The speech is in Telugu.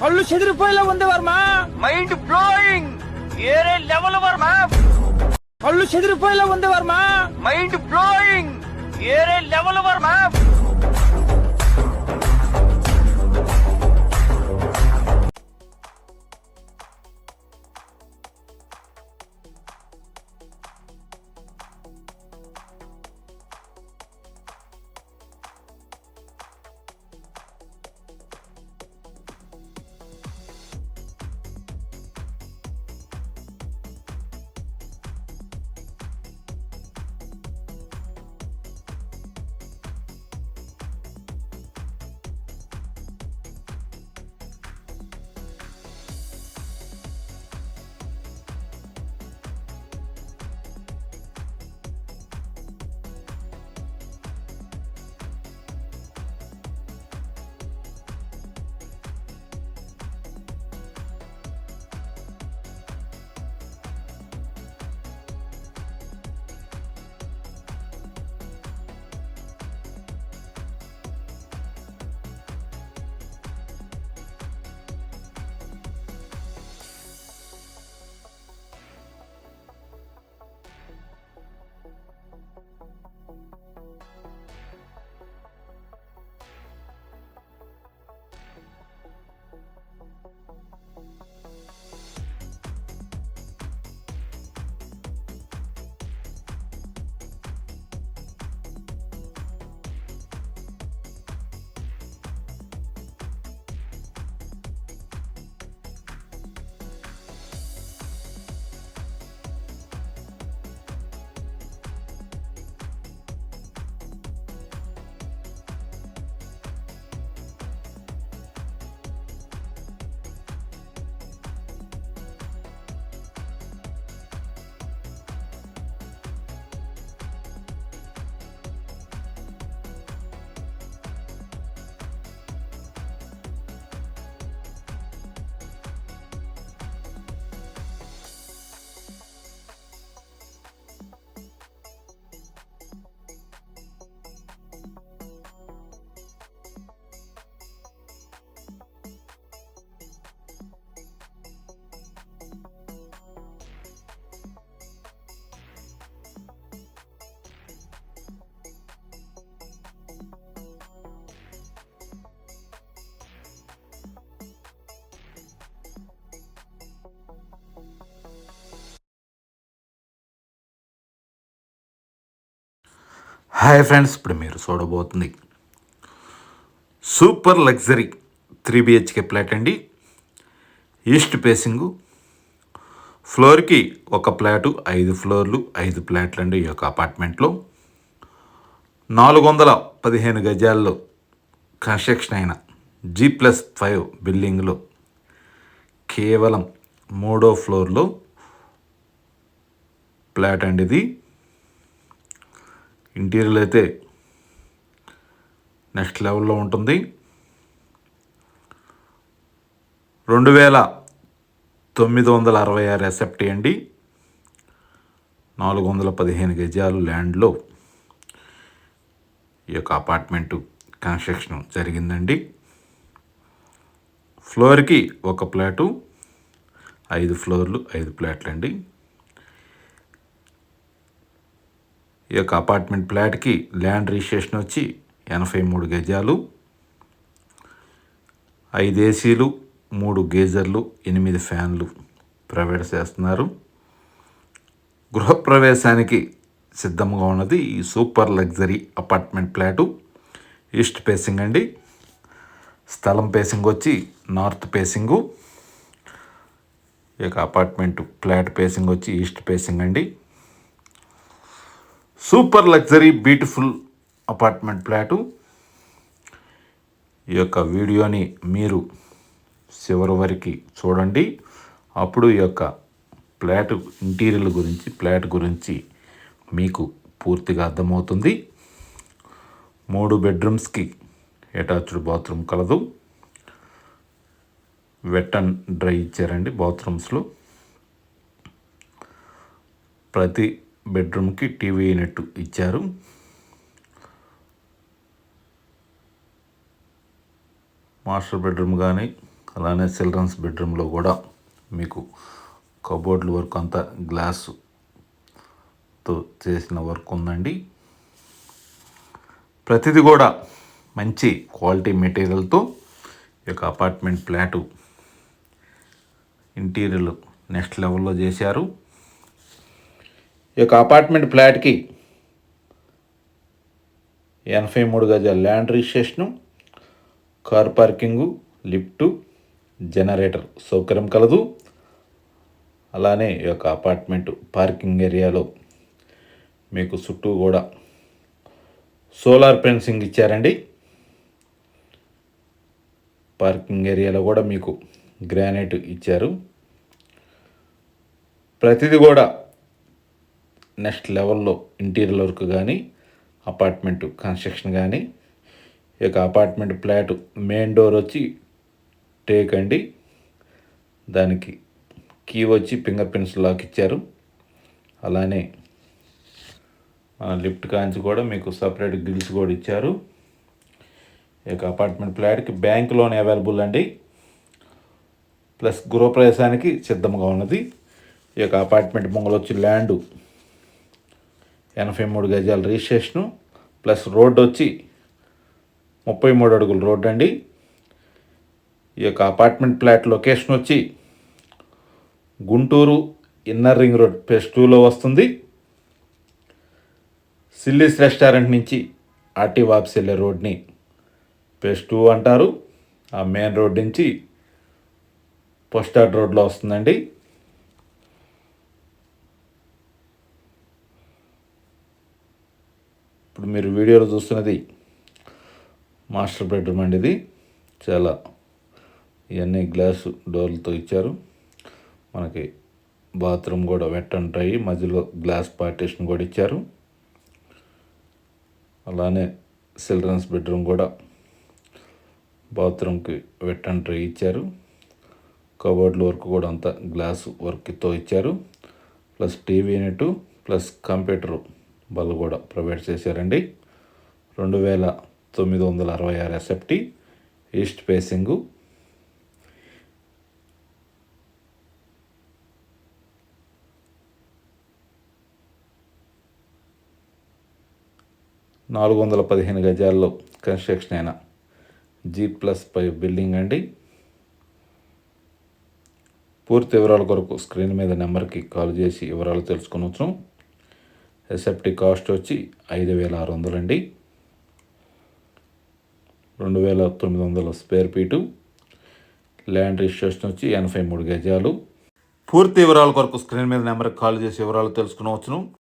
కళ్ళు చెదిరిపోయేలా ఉంది వర్మ. మైండ్ బ్లోయింగ్ ఏరే లెవెల్ వర్మ. కళ్ళు చెదిరిపోయేలా ఉంది వర్మ. మైండ్ బ్లోయింగ్ ఏరే లెవెల్ వర్మ. హాయ్ ఫ్రెండ్స్ ఇప్పుడు మీరు చూడబోతుంది super luxury three BHK flat అండి. ఈస్ట్ పేసింగు ఫ్లోర్కి ఒక ఫ్లాటు ఐదు ఫ్లోర్లు ఐదు ఫ్లాట్లు అండి ఈ యొక్క అపార్ట్మెంట్లో. నాలుగు వందల పదిహేను గజాల్లో కన్స్ట్రక్షన్ అయిన జీ ప్లస్ ఫైవ్ బిల్డింగ్లో కేవలం మూడో ఫ్లోర్లో ఫ్లాట్ అండి ఇది. ఇంటీరియర్ అయితే నెక్స్ట్ లెవెల్లో ఉంటుంది. రెండు వేల తొమ్మిది వందల అరవై ఆరు ఎసెప్టీ అండి. నాలుగు వందల పదిహేను గజాలు ల్యాండ్లో ఈ యొక్క అపార్ట్మెంటు కన్స్ట్రక్షన్ జరిగిందండి. ఫ్లోర్కి ఒక ప్లాటు ఐదు ఫ్లోర్లు ఐదు ప్లాట్లు అండి ఈ యొక్క అపార్ట్మెంట్ ఫ్లాట్కి ల్యాండ్ రిజిస్ట్రేషన్ వచ్చి ఎనభై మూడు గజాలు ఐదు ఏసీలు మూడు గేజర్లు ఎనిమిది ఫ్యాన్లు ప్రొవైడ్ చేస్తున్నారు గృహప్రవేశానికి సిద్ధంగా ఉన్నది ఈ super luxury apartment flat east facing అండి. స్థలం పేసింగ్ వచ్చి నార్త్ పేసింగు ఈ యొక్క అపార్ట్మెంట్ ఫ్లాట్ పేసింగ్ వచ్చి ఈస్ట్ పేసింగ్ అండి. Super luxury beautiful apartment flat. ఈ యొక్క వీడియోని మీరు చివరి వరకు చూడండి. అప్పుడు ఈ యొక్క ఫ్లాట్ ఇంటీరియర్ గురించి ఫ్లాట్ గురించి మీకు పూర్తిగా అర్థమవుతుంది. మూడు బెడ్రూమ్స్కి అటాచ్డ్ బాత్రూమ్ కలదు. వెట్ అండ్ డ్రై ఇచ్చారండి బాత్రూమ్స్లో. ప్రతి బెడ్రూమ్కి టీవీ యూనిట్ ఇచ్చారు. మాస్టర్ బెడ్రూమ్ కానీ అలానే చిల్డ్రన్స్ బెడ్రూమ్లో కూడా మీకు కబోర్డ్ల వర్క్ అంతా గ్లాసుతో చేసిన వర్క్ ఉందండి. ప్రతిదీ కూడా మంచి క్వాలిటీ మెటీరియల్తో ఈ యొక్క అపార్ట్మెంట్ ఫ్లాటు ఇంటీరియర్ నెక్స్ట్ లెవెల్లో చేశారు. ఈ యొక్క అపార్ట్మెంట్ ఫ్లాట్కి ఎనభై మూడు గజాల land registration car parking lift generator సౌకర్యం కలదు. అలానే ఈ యొక్క అపార్ట్మెంట్ పార్కింగ్ ఏరియాలో మీకు చుట్టూ కూడా సోలార్ ఫెన్సింగ్ ఇచ్చారండి. పార్కింగ్ ఏరియాలో కూడా మీకు గ్రానైట్ ఇచ్చారు. ప్రతిదీ కూడా నెక్స్ట్ లెవెల్లో ఇంటీరియర్ వర్క్ కానీ అపార్ట్మెంట్ కన్స్ట్రక్షన్ కానీ ఈ యొక్క అపార్ట్మెంట్ ఫ్లాట్ మెయిన్ డోర్ వచ్చి టేక్ అండి. దానికి కీ వచ్చి ఫింగర్ ప్రింట్స్ లాక్ ఇచ్చారు. అలానే మన లిఫ్ట్ కాంచి కూడా మీకు సపరేట్ గ్రిల్స్ కూడా ఇచ్చారు. ఈ యొక్క అపార్ట్మెంట్ ఫ్లాట్కి బ్యాంక్ లోన్ అవైలబుల్ అండి. ప్లస్ గృహప్రవేశానికి సిద్ధంగా ఉన్నది. ఈ యొక్క అపార్ట్మెంట్ ముంగలు వచ్చి ల్యాండ్ ఎనభై మూడు గజాల రిజిస్ట్రేషను ప్లస్ రోడ్డు వచ్చి ముప్పై మూడు అడుగుల రోడ్ అండి. ఈ యొక్క అపార్ట్మెంట్ ఫ్లాట్ లొకేషన్ వచ్చి Guntur inner ring road phase టూలో వస్తుంది. సిల్లీస్ రెస్టారెంట్ నుంచి ఆర్టీ వాప్స్ వెళ్ళే రోడ్ని ఫేస్ టూ అంటారు. ఆ మెయిన్ రోడ్ నుంచి పోస్టార్డ్ రోడ్లో వస్తుందండి. ఇప్పుడు మీరు వీడియోలో చూస్తున్నది మాస్టర్ బెడ్రూమ్ అండి ఇది. చాలా ఇవన్నీ గ్లాసు డోర్లతో ఇచ్చారు. మనకి బాత్రూమ్ కూడా వెట్ ఉంటాయి మధ్యలో గ్లాస్ పార్టీషన్ కూడా ఇచ్చారు. అలానే చిల్డ్రన్స్ బెడ్రూమ్ కూడా బాత్రూమ్కి వెట్ అంట్రై ఇచ్చారు. కబోర్డ్ల వర్క్ కూడా అంతా గ్లాస్ వర్క్తో ఇచ్చారు. Plus TV unit plus computer. బళ్ళు కూడా ప్రొవైడ్ చేశారండి. రెండు వేల తొమ్మిది వందల అరవై ఆరు ఎస్ఎఫ్టీ ఈస్ట్ ఫేసింగు. నాలుగు వందల పదిహేను గజాల్లో కన్స్ట్రక్షన్ అయిన జీ ప్లస్ ఫైవ్ బిల్డింగ్ అండి. పూర్తి వివరాల కొరకు స్క్రీన్ మీద నెంబర్కి కాల్ చేసి వివరాలు తెలుసుకునవచ్చు ఎస్ఎఫ్టీ కాస్ట్ వచ్చి ఐదు వేల ఆరు వందలండి. రెండు వేల తొమ్మిది వందల స్క్వేర్ ఫీటు. ల్యాండ్ రిజిస్ట్రేషన్ వచ్చి ఎనభై మూడు గజాలు. పూర్తి వివరాల కొరకు స్క్రీన్ మీద నెంబర్కి కాల్ చేసి వివరాలు తెలుసుకునవచ్చును.